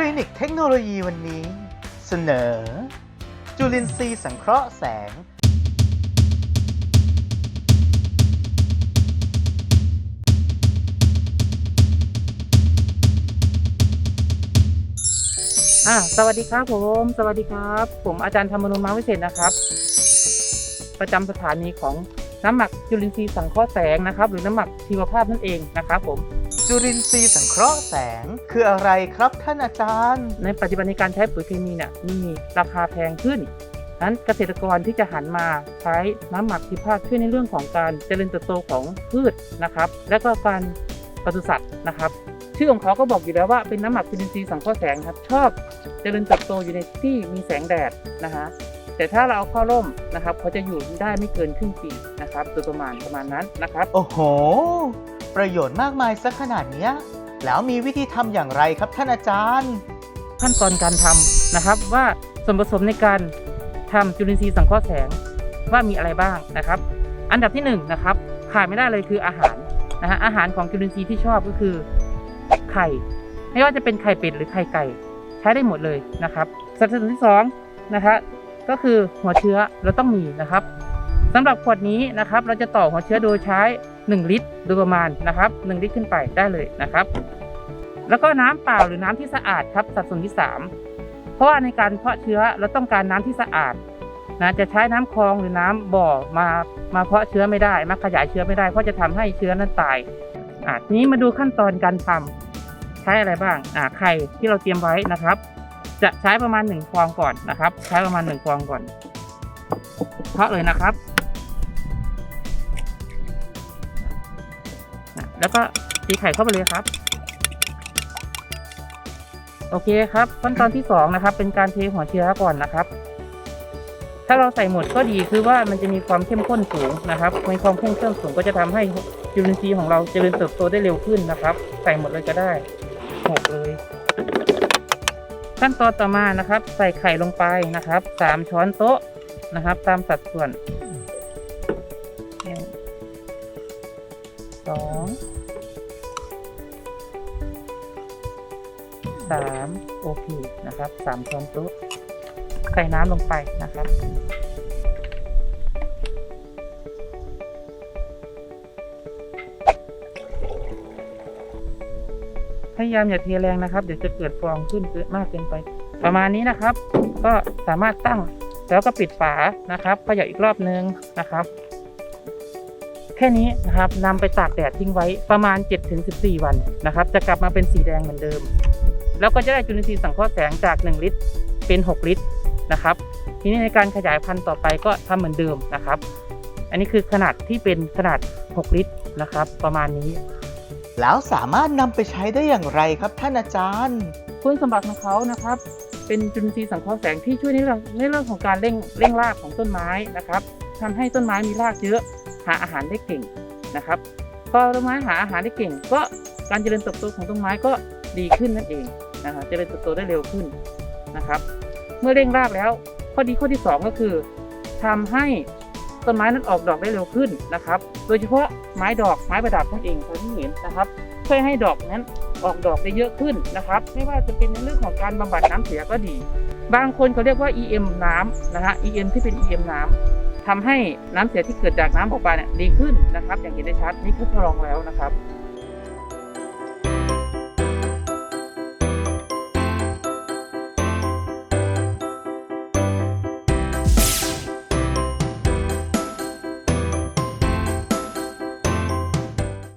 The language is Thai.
คลินิกเทคโนโลยีวันนี้ เสนอ จุลินทรีย์สังเคราะห์แสง อ่าสวัสดีครับผม สวัสดีครับ ผมอาจารย์ธรรมนุมาวิเศษนะครับ ประจำสถานีของน้ำหมักจุลินทรีย์สังเคราะห์แสงนะครับ หรือน้ำหมักชีวภาพนั่นเองนะครับผม จุลินทรีย์สังเคราะห์แสง คืออะไรครับท่านอาจารย์ ในปัจจุบันในการใช้ปุ๋ยเคมีเนี่ยมีราคาแพงขึ้นนั้นเกษตรกรที่จะหันมาใช้น้ำหมักชีวภาพช่วยในเรื่องของการเจริญเติบโตของพืชนะครับ และก็การปศุสัตว์นะครับ ชื่อของเขาก็บอกอยู่แล้วว่าเป็นน้ำหมักจุลินทรีย์สังเคราะห์แสงครับชอบเจริญเติบโตอยู่ในที่มีแสงแดดนะฮะแต่ถ้าเราเอาเข้าร่มนะครับเขาจะอยู่ได้ไม่เกินครึ่งปีนะครับโดยประมาณประมาณนั้นนะครับ โอ้โห ประโยชน์มากมายสักขนาดเนี้ย แล้วมีวิธีทำอย่างไรครับท่านอาจารย์ ขั้นตอนการทำนะครับว่าส่วนผสมในการทำจุลินทรีย์สังเคราะห์แสงว่ามีอะไรบ้างนะครับ อันดับที่หนึ่งนะครับขาดไม่ได้เลยคืออาหารนะฮะอาหารของจุลินทรีย์ที่ชอบก็คือไข่ ไม่ว่าจะเป็นไข่เป็ดหรือไข่ไก่ ใช้ได้หมดเลยนะครับสัดส่วนที่สองนะคะก็คือหัวเชื้อเราต้องมีนะครับสำหรับขวดนี้นะครับ เราจะต่อหัวเชื้อโดยใช้ 1 ลิตรโดยประมาณนะครับ 1 ลิตรขึ้นไปได้เลยนะครับ แล้วก็น้ำเปล่าหรือน้ำที่สะอาดครับสัดส่วนที่ 3 เพราะว่าในการเพาะเชื้อเราต้องการน้ำที่สะอาดนะจะใช้น้ำคลองหรือน้ำบ่อมามาเพาะเชื้อไม่ได้ มาขยายเชื้อไม่ได้ เพราะจะทำให้เชื้อนั้นตายอะทีนี้มาดูขั้นตอนการทำใช้อะไรบ้างอ่าไข่ที่เราเตรียมไว้นะครับ จะใช้ประมาณ1ฟองก่อนนะครับ ใช้ประมาณ1ฟองก่อนเพาะเลยนะครับ แล้วก็ตีไข่เข้าไปเลยครับ โอเคครับ ขั้นตอนที่สองนะครับ เป็นการเทหัวเชื้อก่อนนะครับ ถ้าเราใส่หมดก็ดีคือว่ามันจะมีความเข้มข้นสูงนะครับมีความเข้มข้นสูงก็จะทำให้จุลินทรีย์ของเราเจริญเติบโตได้เร็วขึ้นนะครับ ใส่หมดเลยก็ได้หกเลย ขั้นตอนต่อมานะครับ ใส่ไข่ลงไปนะครับสามช้อนโต๊ะนะครับ ตามสัดส่วน สองสามโอเคนะครับสามช้อนโต๊ะใส่น้ำลงไปนะครับพยายามอย่าเทแรงนะครับ เดี๋ยวจะเกิดฟองขึ้นเกิดมากเกินไป ประมาณนี้นะครับ ก็สามารถตั้งแล้วก็ปิดฝานะครับขย่าอีกรอบนึงนะครับ แค่นี้นะครับนำไปตากแดดทิ้งไว้ประมาณ 7-14 วันนะครับ จะกลับมาเป็นสีแดงเหมือนเดิม แล้วก็จะได้จุลินทรีย์สังเคราะห์แสงจาก 1 ลิตรเป็น 6 ลิตรนะครับ ทีนี้ในการขยายพันธุ์ต่อไปก็ทำเหมือนเดิมนะครับ อันนี้คือขนาดที่เป็นขนาด 6 ลิตรนะครับ ประมาณนี้ แล้วสามารถนำไปใช้ได้อย่างไรครับท่านอาจารย์คุณสมบัติของเขานะครับ เป็นจุลินทรีย์สังเคราะห์แสงที่ช่วยในเรื่องในเรื่องของการเร่งเร่งรากของต้นไม้นะครับทำให้ต้นไม้มีรากเยอะ หาอาหารได้เก่งนะครับพอต้นไม้หาอาหารได้เก่ง ก็การเจริญเติบโตของต้นไม้ก็ดีขึ้นนั่นเองนะครับเจริญเติบโตได้เร็วขึ้นนะครับ เมื่อเร่งรากแล้ว ข้อดีข้อที่สองก็คือทำให้ต้นไม้นั้นออกดอกได้เร็วขึ้นนะครับ โดยเฉพาะไม้ดอกไม้ประดับนั่นเองเท่าที่เห็นนะครับช่วยให้ดอกนั้นออกดอกได้เยอะขึ้นนะครับ ไม่ว่าจะเป็นในเรื่องของการบำบัดน้ำเสียก็ดี บางคนเขาเรียกว่า EM น้ำนะฮะ EM ที่เป็น EM น้ำ ทำให้น้ำเสียที่เกิดจากน้ำออกมาเนี่ยดีขึ้นนะครับ อย่างเห็นได้ชัดนี่คือทดลองแล้วนะครับ